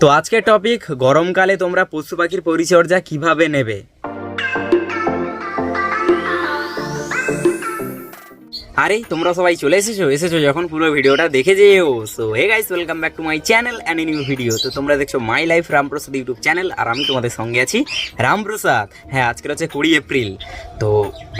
তো আজকের টপিক গরমকালে তোমরা পশু পাখির পরিচর্যা কীভাবে নেবে? আরে, তোমরা সবাই চলে এসেছ? এসেছ যখন পুরো ভিডিওটা দেখে যেও। So hey guys welcome back to my channel and new video তো তোমরা দেখছ my life Ramprasad YouTube channel আর আমি তোমাদের সঙ্গে আছি রামপ্রসাদ হ্যাঁ আজকের হচ্ছে কুড়ি এপ্রিল। তো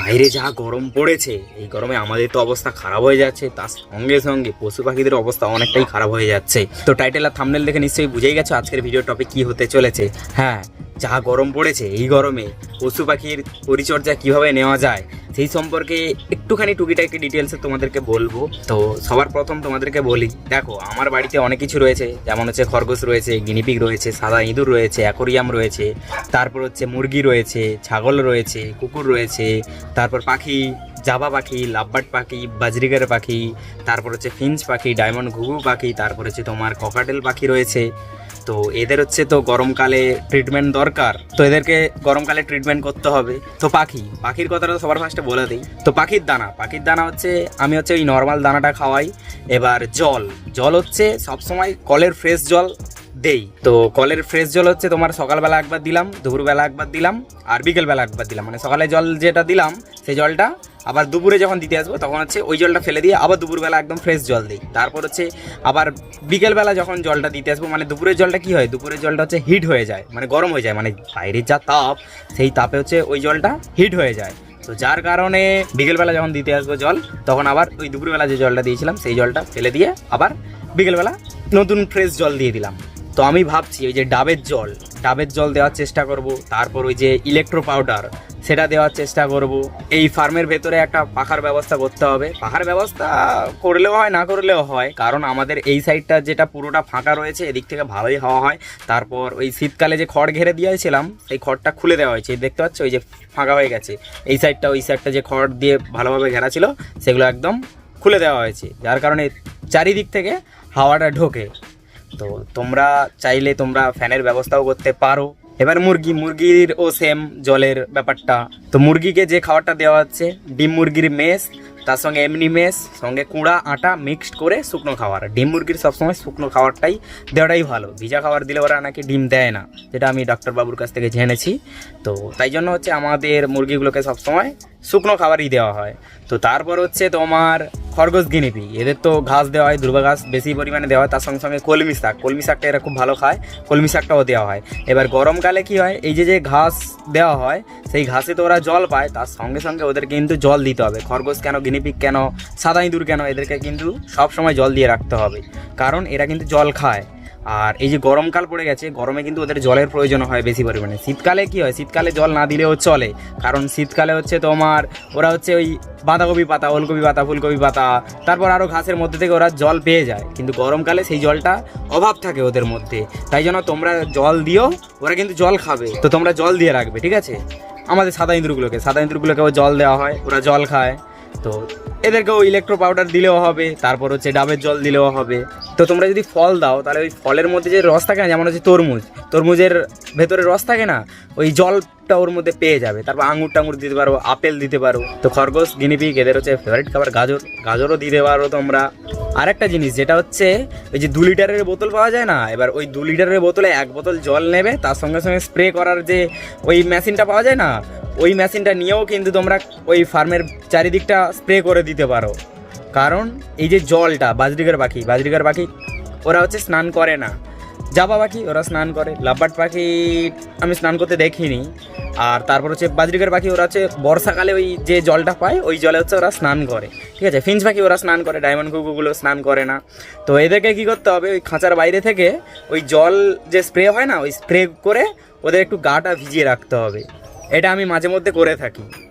বাইরে যা গরম পড়েছে, এই গরমে আমাদের তো অবস্থা খারাপ হয়ে যাচ্ছে, তার সঙ্গে সঙ্গে পশু পাখিদের অবস্থা অনেকটাই খারাপ হয়ে যাচ্ছে। তো টাইটেল আর থামনেল দেখে নিশ্চয়ই বুঝেই গেছো আজকের ভিডিও টপিক কী হতে চলেছে। হ্যাঁ যা গরম পড়েছে এই গরমে পশু পাখির পরিচর্যা কীভাবে নেওয়া যায়? সেই সম্পর্কে একটুখানি টুকিটাকি ডিটেলসে তোমাদেরকে বলব, তো সবার প্রথম তোমাদেরকে বলি, দেখো, আমার বাড়িতে অনেক কিছু রয়েছে, যেমন হচ্ছে খরগোশ রয়েছে গিনিপিগ রয়েছে, সাদা ইঁদুর রয়েছে অ্যাকোরিয়াম রয়েছে, তারপর হচ্ছে মুরগি রয়েছে, ছাগল রয়েছে, কুকুর রয়েছে, তারপর পাখি জাবা পাখি, লাভবার্ড পাখি, বাজরিগার পাখি, তারপর হচ্ছে ফিঞ্চ পাখি, ডায়মন্ড ঘুঘু পাখি, তারপর হচ্ছে তোমার ককাটেল পাখি রয়েছে। তো এদের হচ্ছে তো গরমকালে ট্রিটমেন্ট দরকার। তো এদেরকে গরমকালে ট্রিটমেন্ট করতে হবে। তো পাখি, পাখির কথাটা তো সবার ফার্স্টে বলে দিই। তো পাখির দানা পাখির দানা হচ্ছে, আমি হচ্ছে ওই নর্মাল দানাটা খাওয়াই। এবার জল জল হচ্ছে সবসময় কলের ফ্রেশ জল দেই। তো কলের ফ্রেশ জল হচ্ছে তোমার সকালবেলা একবার দিলাম, দুপুরবেলা একবার দিলাম, আর বিকেলবেলা একবার দিলাম। মানে সকালে জল যেটা দিলাম, সেই জলটা আবার দুপুরে যখন দিতে আসব, তখন হচ্ছে ওই জলটা ফেলে দিয়ে আবার দুপুরবেলা একদম ফ্রেশ জল দিই। তারপর হচ্ছে আবার বিকেলবেলা যখন জলটা দিতে আসব মানে দুপুরের জলটা কি হয়? দুপুরের জলটা হচ্ছে হিট হয়ে যায় মানে গরম হয়ে যায় মানে বাইরের যা তাপ, সেই তাপে হচ্ছে ওই জলটা হিট হয়ে যায়। তো যার কারণে বিকেলবেলা যখন দিতে আসব জল, তখন আবার ওই দুপুরবেলা যে জলটা দিয়েছিলাম, সেই জলটা ফেলে দিয়ে আবার বিকেলবেলা নতুন ফ্রেশ জল দিয়ে দিলাম। তো আমি ভাবছি ওই যে ডাবের জল ডাবের জল দেওয়ার চেষ্টা করব, তারপর ওই যে ইলেকট্রো পাউডার সেটা দেওয়ার চেষ্টা করব। এই ফার্মের ভেতরে একটা পাখার ব্যবস্থা করতে হবে। পাখার ব্যবস্থা করলেও হয়, না করলেও হয়। কারণ আমাদের এই সাইডটা যেটা পুরোটা ফাঁকা রয়েছে, এদিক থেকে ভালোই হাওয়া হয়। তারপর ওই শীতকালে যে খড় ঘেরে দিয়েছিলাম, সেই খড়টা খুলে দেওয়া হয়েছে। দেখতে পাচ্ছ? ওই যে ফাঁকা হয়ে গেছে। এই সাইডটা ওই সাইডটা যে খড় দিয়ে ভালোভাবে ঘেরা ছিল, সেগুলো একদম খুলে দেওয়া হয়েছে। যার কারণে চারিদিক থেকে হাওয়াটা ঢোকে। তো তোমরা চাইলে তোমরা ফ্যানের ব্যবস্থাও করতে পারো। এবার মুরগি, মুরগির ও সেম জলের ব্যাপারটা। তো মুরগিকে যে খাবারটা দেওয়া হচ্ছে, ডিম মুরগির মেস, তার সঙ্গে এমনি মেস, সঙ্গে কুঁড়া, আটা মিক্সড করে শুকনো খাবার। ডিম মুরগির সবসময় শুকনো খাবারটাই দেওয়াটাই ভালো। ভিজা খাবার দিলে ওরা নাকি ডিম দেয় না, যেটা আমি ডাক্তারবাবুর কাছ থেকে জেনেছি। তো তাই জন্য হচ্ছে আমাদের মুরগিগুলোকে সবসময় শুকনো খাবারই দেওয়া হয়। তো তারপর হচ্ছে তোমার খরগোশ গিনিপি। এদের তো ঘাস দেওয়া হয়, দুর্বা ঘাস বেশি পরিমাণে দেওয়া হয়, তার সঙ্গে সঙ্গে কলমি শাক। কলমি শাকটা এরা খুব ভালো খায়, কলমি শাকটাও দেওয়া হয়। এবার গরমকালে কি হয়, এই যে যে ঘাস দেওয়া হয়, সেই ঘাসে তো ওরা জল পায়, তার সঙ্গে সঙ্গে ওদেরকে কিন্তু জল দিতে হবে। খরগোশ কেন গিনিপিক কেন, সাদা ইঁদুর কেন, এদেরকে কিন্তু সব সময় জল দিয়ে রাখতে হবে। কারণ এরা কিন্তু জল খায়। আর এই যে গরমকাল পড়ে গেছে, গরমে কিন্তু ওদের জলের প্রয়োজন হয় বেশি পরিমাণে। শীতকালে কি হয়? শীতকালে জল না দিলেও চলে। কারণ শীতকালে হচ্ছে তোমার, ওরা হচ্ছে ওই বাঁধাকপি পাতা, ওলকপি পাতা, ফুলকপি পাতা, তারপর আরও ঘাসের মধ্যে থেকে ওরা জল পেয়ে যায়। কিন্তু গরমকালে সেই জলটা অভাব থাকে ওদের মধ্যে। তাই জন্য তোমরা জল দিও, ওরা কিন্তু জল খাবে। তো তোমরা জল দিয়ে রাখবে, ঠিক আছে? আমাদের সাদা ইঁদুরগুলোকে, সাদা ইঁদুরগুলোকেও জল দেওয়া হয়, ওরা জল খায়। তো এদেরকেও ইলেকট্রো পাউডার দিলেও হবে, তারপর হচ্ছে ডাবের জল দিলেও হবে। তো তোমরা যদি ফল দাও, তাহলে ওই ফলের মধ্যে যে রস থাকে না, যেমন হচ্ছে তরমুজ, তরমুজের ভেতরে রস থাকে না, ওই জলটা ওর মধ্যে পেয়ে যাবে। তারপর আঙুর টাঙুর দিতে পারো, আপেল দিতে পারো। তো খরগোশ গিনিপিক এদের হচ্ছে ফেভারিট খাবার, গাজর, গাজরও দিতে পারো তোমরা। আরেকটা জিনিস, যেটা হচ্ছে, ওই যে দু লিটারের বোতল পাওয়া যায় না, এবার ওই দু লিটারের বোতলে এক বোতল জল নেবে, তার সঙ্গে সঙ্গে স্প্রে করার যে ওই মেশিনটা পাওয়া যায় না, ওই মেশিনটা নিয়েও কিন্তু তোমরা ওই ফার্মের চারিদিকটা স্প্রে করে দিতে পারো। কারণ এই যে জলটা, বাজরিগার পাখি বাজরিগার পাখি, ওরা হচ্ছে স্নান করে না। জাবা পাখি, ওরা স্নান করে। লাভবার্ড পাখি, আমি স্নান করতে দেখিনি। আর তারপর হচ্ছে বাজরিগার পাখি, ওরা হচ্ছে বর্ষাকালে ওই যে জলটা পায়, ওই জলে হচ্ছে ওরা স্নান করে। ঠিক আছে? ফিঞ্চ পাখি ওরা স্নান করে, ডায়মন্ড কুকুগুলো স্নান করে না। তো এদেরকে কী করতে হবে? ওই খাঁচার বাইরে থেকে ওই জল যে স্প্রে হয় না, ওই স্প্রে করে ওদের একটু গাটা ভিজিয়ে রাখতে হবে। এটা আমি মাঝে মধ্যে করে থাকি।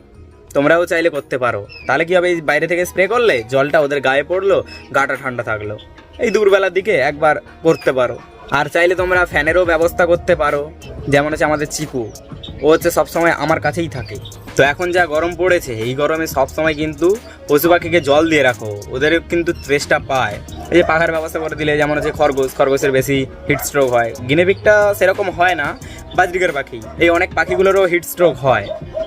তোমরাও চাইলে করতে পারো। তাহলে কি হবে, এই বাইরে থেকে স্প্রে করলে জলটা ওদের গায়ে পড়ল, গাটা ঠান্ডা থাকল। এই দুপুরবেলার দিকে একবার করতে পারো। আর চাইলে তোমরা ফ্যানেরও ব্যবস্থা করতে পারো। যেমন হচ্ছে আমাদের চিকু। ও হচ্ছে সবসময় আমার কাছেই থাকে। তো এখন যা গরম পড়েছে, এই গরমে সবসময় কিন্তু পশু পাখিকে জল দিয়ে রাখো। ওদের কিন্তু ত্রেসটা পায়। এই যে পাখার ব্যবস্থা করে দিলে, যেমন হচ্ছে খরগোশ, খরগোশের বেশি হিট স্ট্রোক হয়। গিনেপিকটা সেরকম হয় না বাজরিকার পাখি। এই অনেক পাখিগুলোরও হিট স্ট্রোক হয়।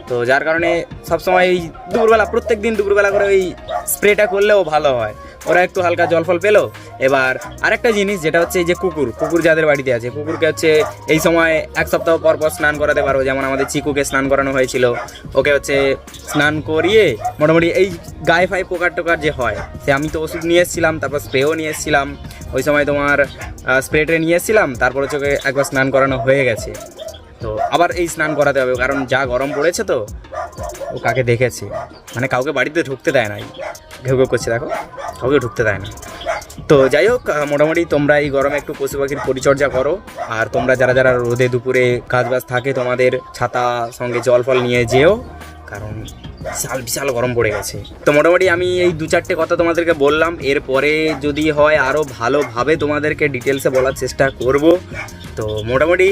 তো যার কারণে সবসময় এই দুপুরবেলা প্রত্যেক দিন দুপুরবেলা করে ওই স্প্রেটা করলেও ভালো হয়। ওরা একটু হালকা জল ফল পেল। এবার আরেকটা জিনিস যেটা হচ্ছে এই যে কুকুর কুকুর যাদের বাড়িতে আছে, কুকুরকে হচ্ছে এই সময় এক সপ্তাহ পর পর স্নান করাতে পারো যেমন আমাদের চিকুকে স্নান করানো হয়েছিল। ওকে হচ্ছে স্নান করিয়ে মোটামুটি এই গায়ে ফায়ে পোকার টোকার যে হয়, সে আমি তো ওষুধ নিয়ে এসেছিলাম, তারপর স্প্রেও নিয়ে এসেছিলাম। ওই সময় তোমার স্প্রে ট্রে নিয়ে এসেছিলাম, তারপর হচ্ছে ওকে একবার স্নান করানো হয়ে গেছে। তো আবার এই স্নান করাতে হবে, কারণ যা গরম পড়েছে তো, ও কাকে দেখেছে? মানে কাউকে বাড়িতে ঢুকতে দেয় না ঘেউ ঘেউ করছে, দেখো। কাউকে ঢুকতে দেয় না। তো যাই হোক মোটামুটি তোমরা এই গরমে একটু পশু পাখির পরিচর্যা করো। আর তোমরা যারা যারা রোদে দুপুরে কাজ বাজ থাকে, তোমাদের ছাতা, সঙ্গে জল ফল নিয়ে যেও, কারণ বিশাল বিশাল গরম পড়ে গেছে। তো মোটামুটি আমি এই দু চারটে কথা তোমাদেরকে বললাম। এরপরে যদি হয় আরও ভালোভাবে তোমাদেরকে ডিটেলসে বলার চেষ্টা করব। তো মোটামুটি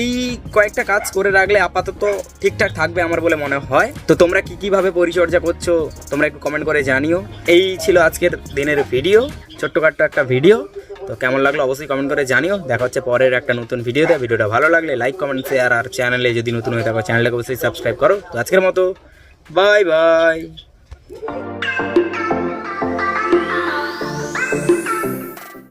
এই কয়েকটা কাজ করে রাখলে আপাতত ঠিকঠাক থাকবে আমার বলে মনে হয়। তো তোমরা কি কীভাবে পরিচর্যা করছ, তোমরা একটু কমেন্ট করে জানিও। এই ছিল আজকের দিনের ভিডিও ছোট্টখাট্ট একটা ভিডিও তো কেমন লাগল অবশ্যই কমেন্ট করে জানিও। দেখা হচ্ছে পরের একটা নতুন ভিডিওতে ভিডিওটা ভালো লাগলে লাইক কমেন্ট শেয়ার আর চ্যানেলে যদি নতুন হয়ে থাকো চ্যানেলটাকে অবশ্যই সাবস্ক্রাইব করো। তো আজকের মতো বাই বাই